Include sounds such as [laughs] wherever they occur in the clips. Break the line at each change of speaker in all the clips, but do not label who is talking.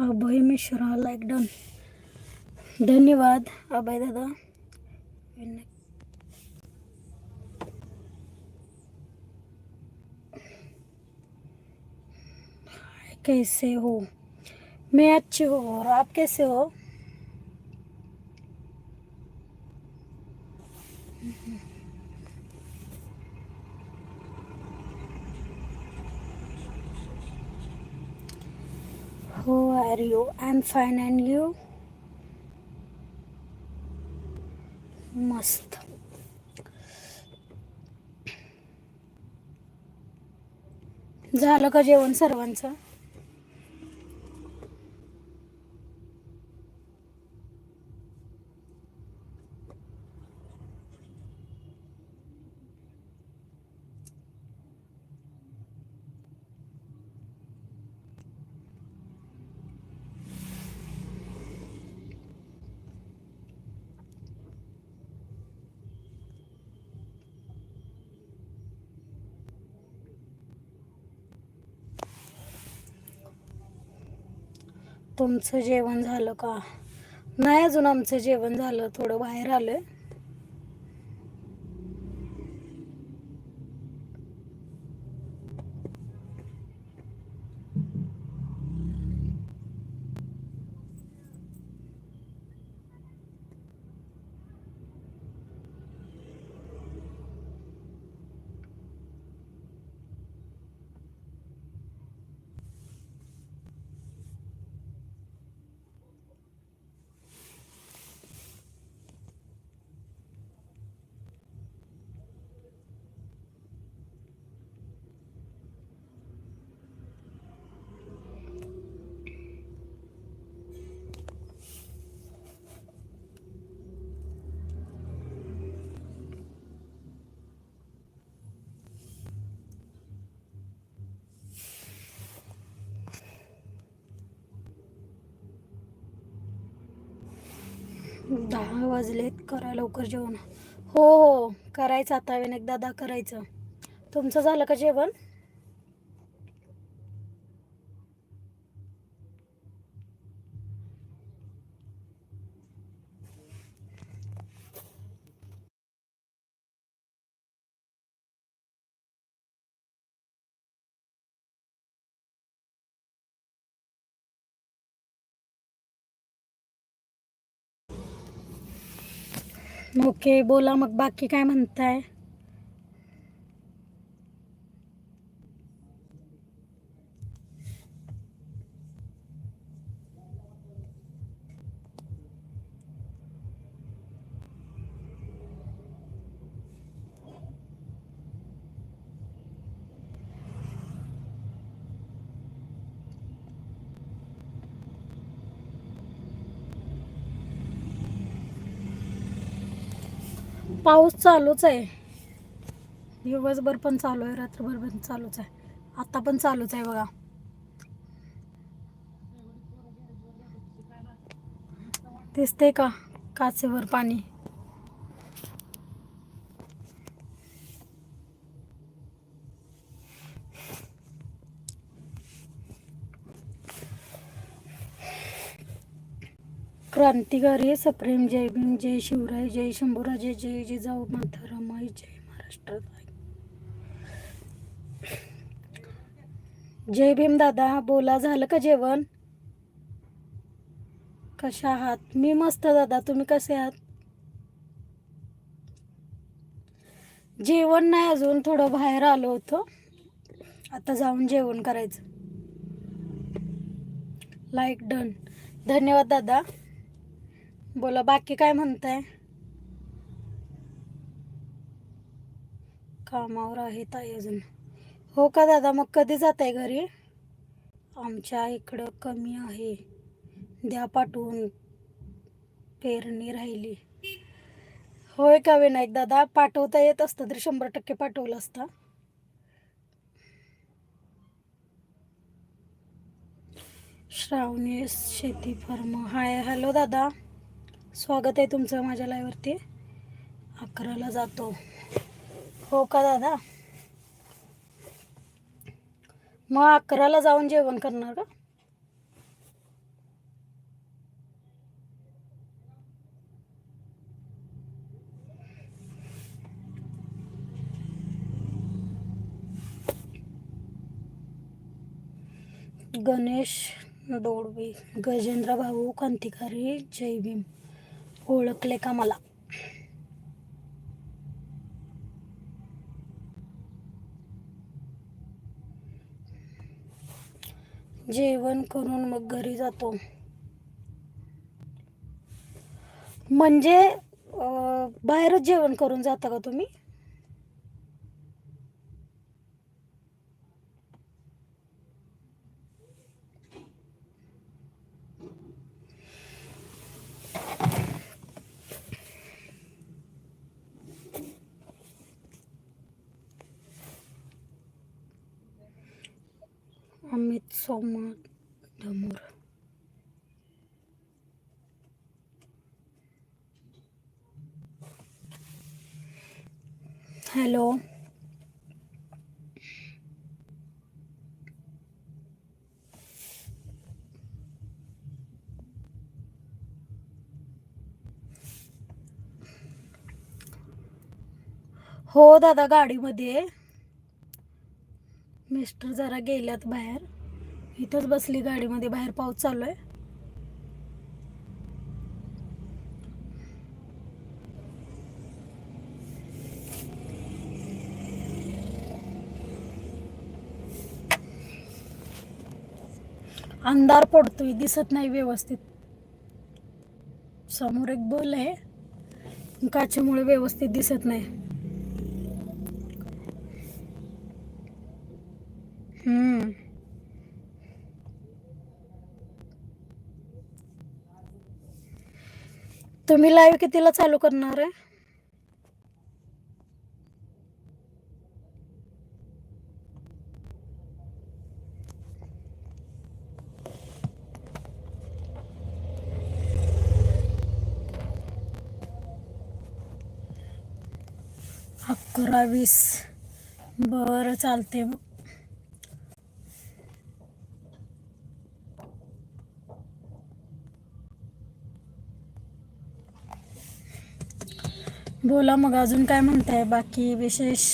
अभय शुरू like done. धन्यवाद, अभय दादा। कैसे हो? मैं अच्छी हूँ, और आप कैसे हो? Who are you? I'm fine and you? मस्त झालं का जेवण सर्वांचं तुमचं जेवण झालं का? नाही अजून आमचं जेवण झालं थोडं बाहेर आलं आहे दहा वाजलेत करा लवकर जेवण. हो हो करायचं आता विनायक दादा करायचं. तुमचं झालं का जेवण? ओके बोला मग बाकी काय म्हणताय? पाऊस चालूच आहे. दिवसभर पण चालू आहे रात्रभर पण चालूच आहे. आता पण चालूच आहे बघा. दिसते का? काचेवर पाणी. क्रांतिकारी सप्रेम जय भीम जय शिवराय जय शंभूराजे जय जिजाऊ माता रमाई जय महाराष्ट्र. जय भीम दादा बोला झालं का जेवण? कशा आहात? मी मस्त दादा तुम्ही कसे आहात? जेवण नाही अजून थोडं बाहेर आलो होतो. आता जाऊन जेवण करायचं. लाईक डन धन्यवाद दादा. बोला बाकी काय म्हणताय? कामावर आहे ताई अजून. हो का दादा मग कधी जात आहे घरी? आमच्या इकडं कमी आहे. द्या पाठवून. पेरणी राहिली. होय का विनायक दादा पाठवता येत असतं तरी शंभर टक्के पाठवलं असतं. श्रावणी शेती फर्म हाय हॅलो दादा. स्वागत आहे तुमचं माझ्या लाईवरती अकराला जातो. हो का दादा? मग अकराला जाऊन जेवण करणार का? गणेश डोळवी गजेंद्र भाऊ क्रांतिकारी जय भीम. ओळखले का मला? जेवण करून मग घरी जातो. म्हणजे बाहेरच जेवण करून जाता का तुम्ही? अमित सोमवार हॅलो हो दादा गाडीमध्ये. आहे. मिस्टर जरा गेल्यात बाहेर. इथंच बसली गाडीमध्ये बाहेर पाऊस चालू आहे अंधार पडतोय दिसत नाही व्यवस्थित. समोर एक बोल आहे काचेमुळे व्यवस्थित दिसत नाही. तुम्ही लाईव्ह कितीला चालू करणार आहे? अकरा वीस. बरं चालते मग. बोला मग अजून काय म्हणताय? बाकी विशेष?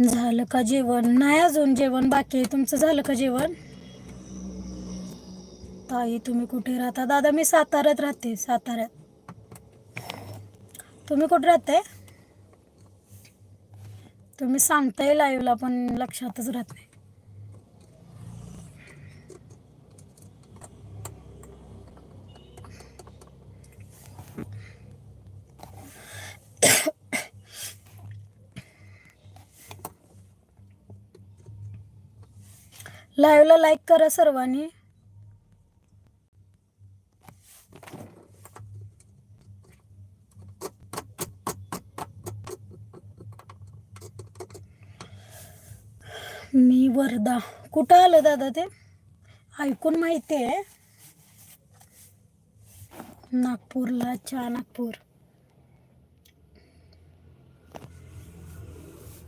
झालं का जेवण? नाही अजून जेवण बाकी आहे. तुमचं झालं का जेवण? ताई तुम्ही कुठे राहता? दादा मी साताऱ्यात राहते साताऱ्यात. तुम्ही कुठे राहताय? तुम्ही सांगताय लाईव्हला पण लक्षातच राहत नाही. लाईव्हला लाईक करा सर्वांनी. मी वर्धा. कुठं आलं दादा ते? ऐकून माहिती आहे. नागपूरला चा नागपूर.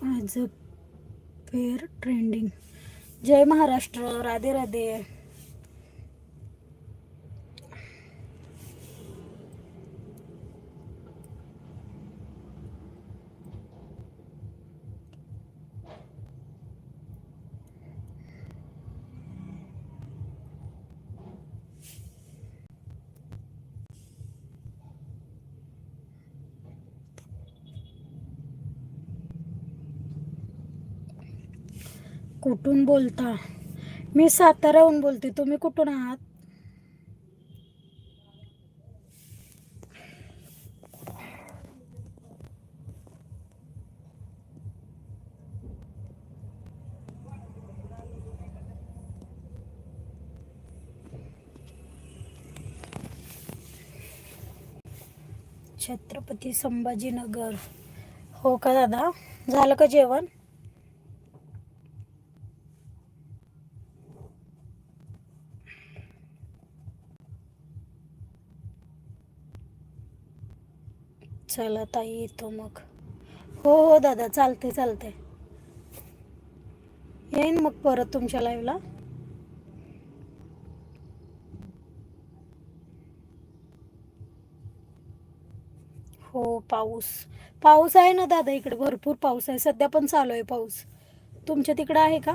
आज अ ट्रेंडिंग जय महाराष्ट्र राधे राधे. कुठून बोलता? मी साताराहून बोलते. तुम्ही कुठून आहात? छत्रपती संभाजीनगर. हो का दादा? झालं का जेवण? चला ताई येतो मग. हो हो दादा चालते चालते येईन मग परत तुमच्या लाईव्हला हो पाऊस. पाऊस आहे ना दादा इकडे भरपूर पाऊस आहे. सध्या पण चालू आहे पाऊस. तुमच्या तिकडे आहे का?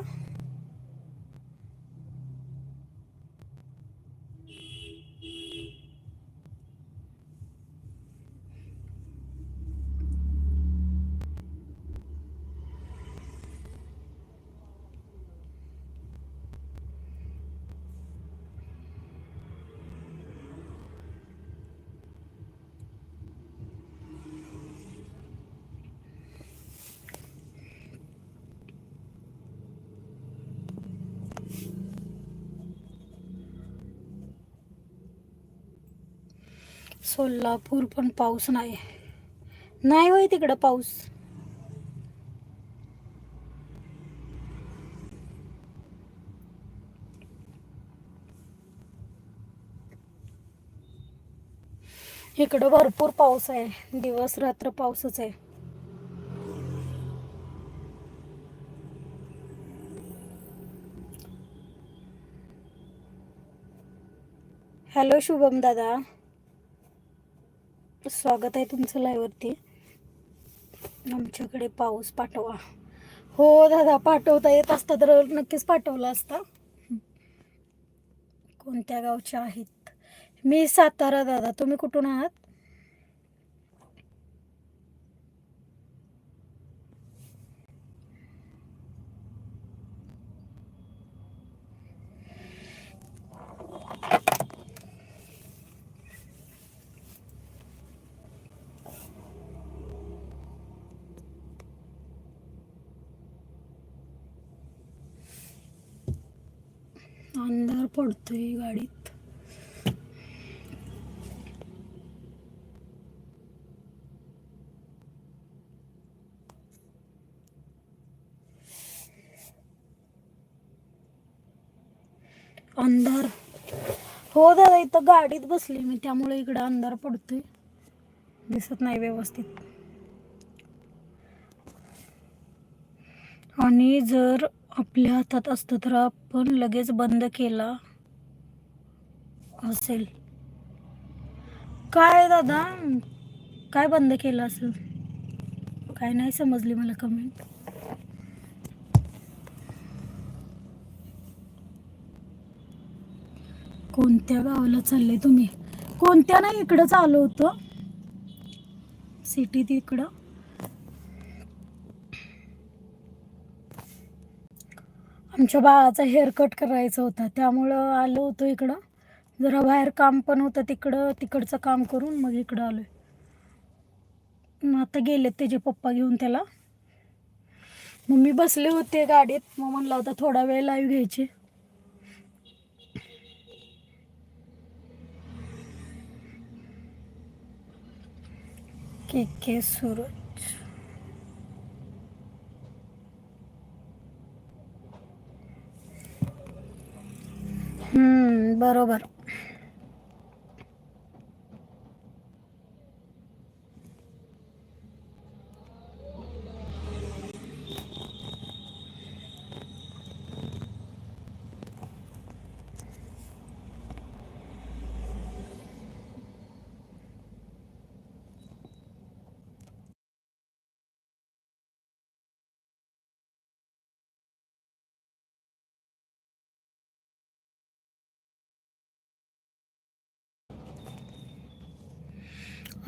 सोलापूर पण पाऊस नाही. नाही होय तिकडं पाऊस. इकडं भरपूर पाऊस आहे. दिवस रात्र पाऊसच आहे. हॅलो शुभम दादा. स्वागत आहे तुमचं लाईवरती आमच्याकडे पाऊस पाठवा. हो दादा पाठवता येत असता तर नक्कीच पाठवला असता. कोणत्या गावच्या आहेत? मी सातारा दादा. तुम्ही कुठून आहात अंधार पडतोय गाडीत. अंधार. हो दादा इथं गाडीत बसली मी त्यामुळे इकडं अंधार पडतोय. दिसत नाही व्यवस्थित. आणि जर आपल्या हातात असतं तर आपण लगेच बंद केला. असेल. काय दादा? काय बंद केलं असेल? काय नाही समजली मला कमेंट कोणत्या गावाला चालले तुम्ही? कोणत्या नाही इकडंच आलो होतो. सिटीत इकडं आमच्या बाळाचा हेअर कट करायचा होता. त्यामुळं आलो होतो इकडं. जरा बाहेर काम पण होतं तिकडं तिकडचं काम करून मग इकडं आलो मग आता गेलेत त्याचे पप्पा घेऊन त्याला. मग मी बसले होते गाडीत. मग म्हणलं होता थोडा वेळ लाईव्ह घ्यायची. के के सूरज. हम्म, बरोबर.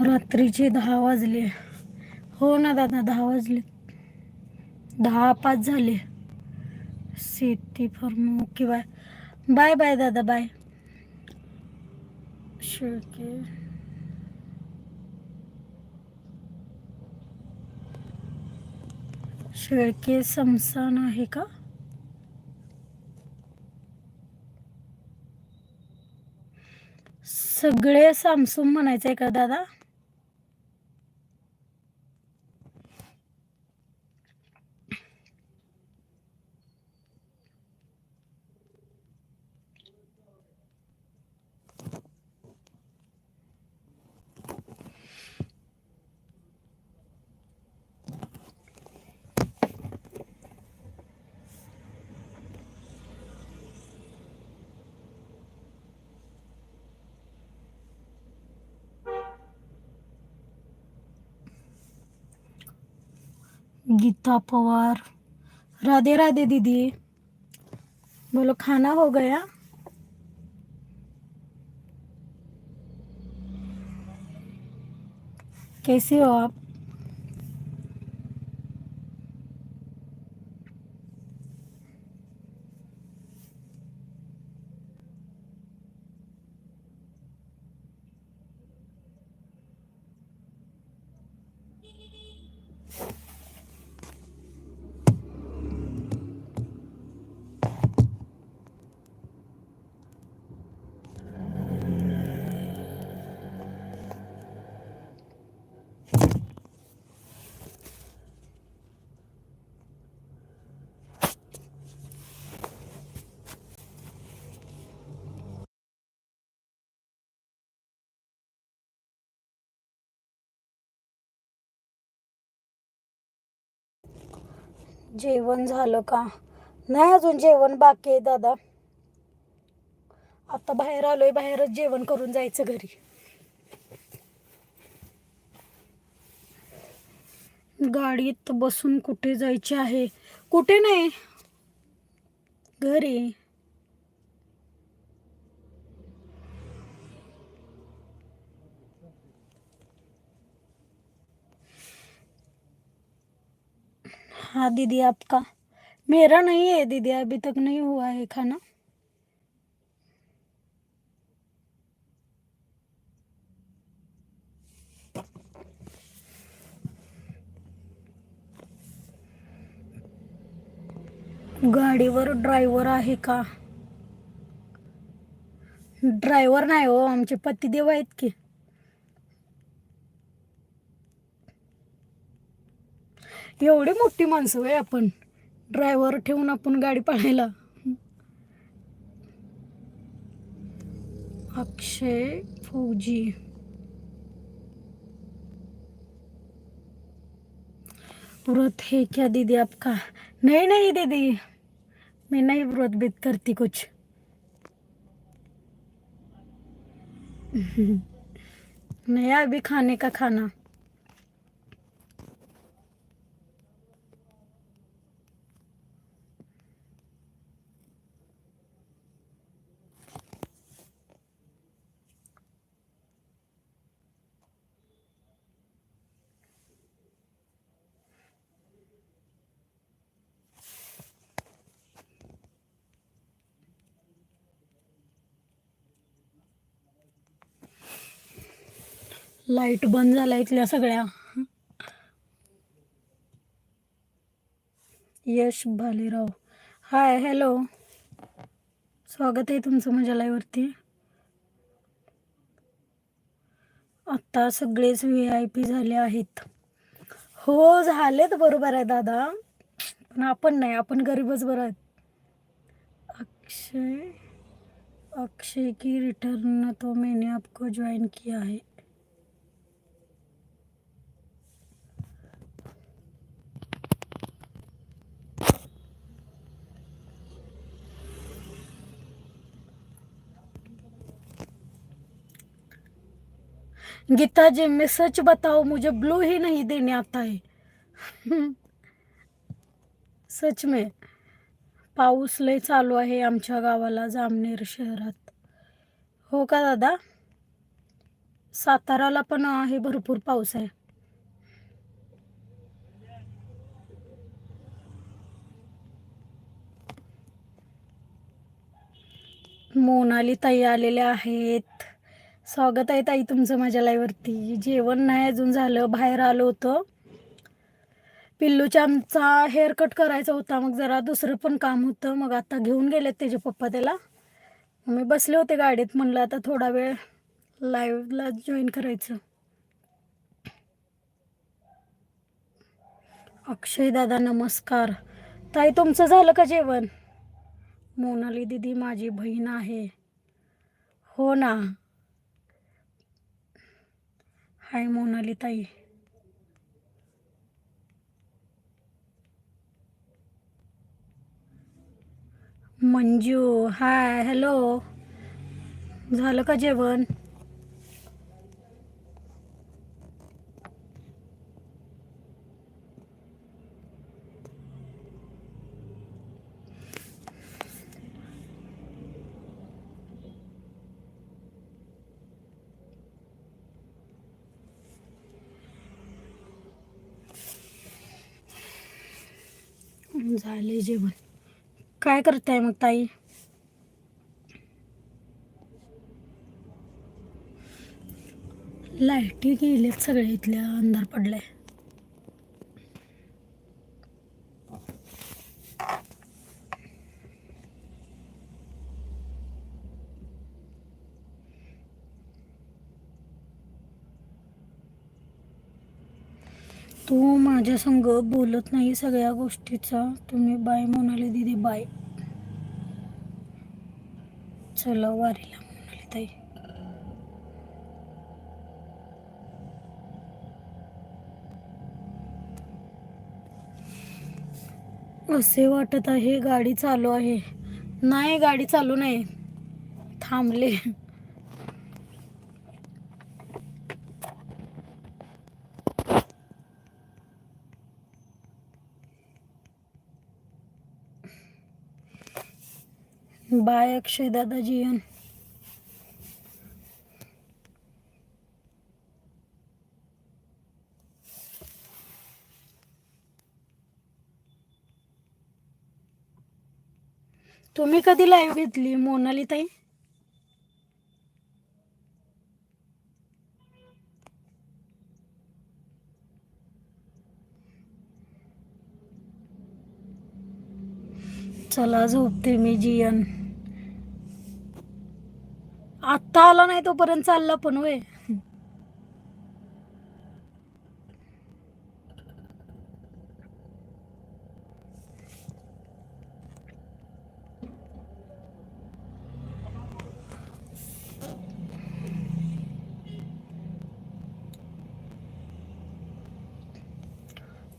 रात्रीचे दहा वाजले. हो ना दादा दहा वाजले. दहा पाच झाले. शेती farm okay bye. Bye bye दादा बाय. शेळके. शेळके समसान आहे का? सगळे सामसूम आहे का दादा? गीता पवार। राधे राधे दीदी। बोलो खाना हो गया? कैसे हो आप? जेवण झालं का? नाही अजून जेवण बाकी आहे दादा. आता बाहेर आलोय बाहेरच जेवण करून जायचं घरी. गाडीत बसून कुठे जायचे आहे? कुठे नाही. घरी. हाँ दीदी आपका। मेरा नहीं है दीदी अभी तक नहीं हुआ है खाना। गाडीवर ड्रायव्हर आहे का? ड्रायव्हर नाही हो आमचे पतिदेव आहेत की. एवढी मोठी माणसं आहे आपण. ड्रायव्हर ठेवून आपण गाडी पाळायला. अक्षय फौजी. व्रत है क्या दीदी आपका? नहीं नहीं दीदी. मैं नहीं व्रत बीत करती कुछ. [laughs] नहीं अभी खाने का खाना. लाइट बंद झाल्या इथल्या सगळ्या. यश भालेराव. Hi hello. स्वागत आहे तुमचं माझ्या लाईवरती आत्ता सगळेच व्ही आय पी झाले आहेत. हो झालेत बरोबर आहे दादा. पण आपण नाही आपण गरीबच बरं आहेत. अक्षय अक्षय की रिटर्न तो मैंने आपको ज्वाइन किया है गीता जी मैं सच बताओ मुझे ब्लू ही नहीं देने आता है। सच में पाऊस लय चालू आहे आमच्या गावाला जामनेर शहरात. हो का दादा? साताराला पण आहे भरपूर पाऊस आहे. मोनाली ताई आलेल्या आहेत. स्वागत आहे ताई तुमचं माझ्या लाईवरती जेवण नाही अजून झालं. बाहेर आलो होतं. पिल्लूच्या आमचा हेअर कट करायचा होता. मग जरा दुसरं पण काम होतं. मग आता घेऊन गेलेत त्याचे पप्पा त्याला. मग मी बसले होते गाडीत. म्हणलं आता थोडा वेळ लाईव्हला जॉईन करायचं. अक्षय दादा नमस्कार. ताई तुमचं झालं का जेवण? मोनाली दिदी माझी बहीण आहे. हो ना. हाय मोनाली ताई मंजू हाय हॅलो झालं का जेवण? झाले जेवण. काय करताय मग ताई? लाईटी गेल्यात सगळे इथल्या अंधार पडलाय. तू माझ्या संग बोलत नाही सगळ्या गोष्टीचा. तुम्ही बाय म्हणाले दिदी बाय. चला वारीला म्हणाली ताई. असे वाटत आहे गाडी चालू आहे. नाही गाडी चालू नाही. थांबले. बाय अक्षय दादा जीवन तुम्ही कधी लाईव्ह घेतली मोनाली ताई चला झोपते मी जियन. आत्ता आला नाही तोपर्यंत चालला पण वय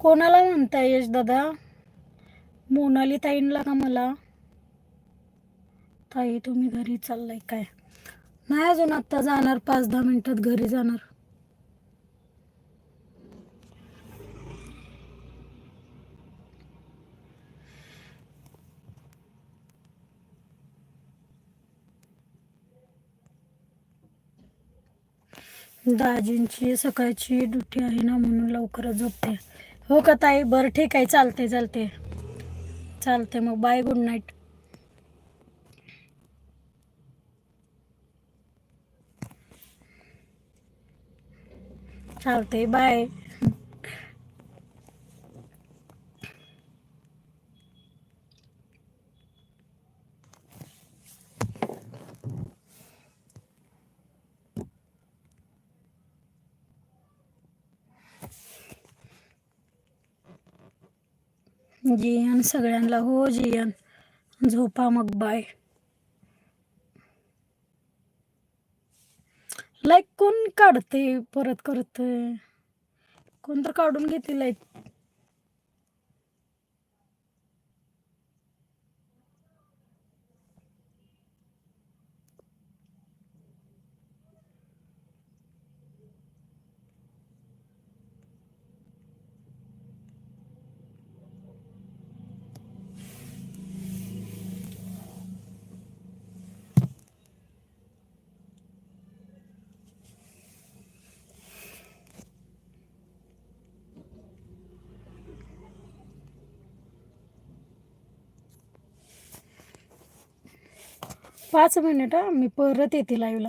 कोणाला म्हणताय यश दादा? मोनाली ताईंला का मला? ताई तुम्ही घरी चाललाय काय? नाही अजून आत्ता जाणार पाच दहा मिनिटात घरी जाणार. दाजींची सकाळची ड्युटी आहे ना म्हणून लवकरच झोपते. हो का ताई? बरं ठीक आहे. चालते चालते. चालते मग. Bye good night. चालते बाय जियन सगळ्यांना हो जियन. झोपा मग बाय लाईक कोण काढते परत करते कोण तर काढून घेते लाईक पाच मिनिटं मी परत येते लाईव्हला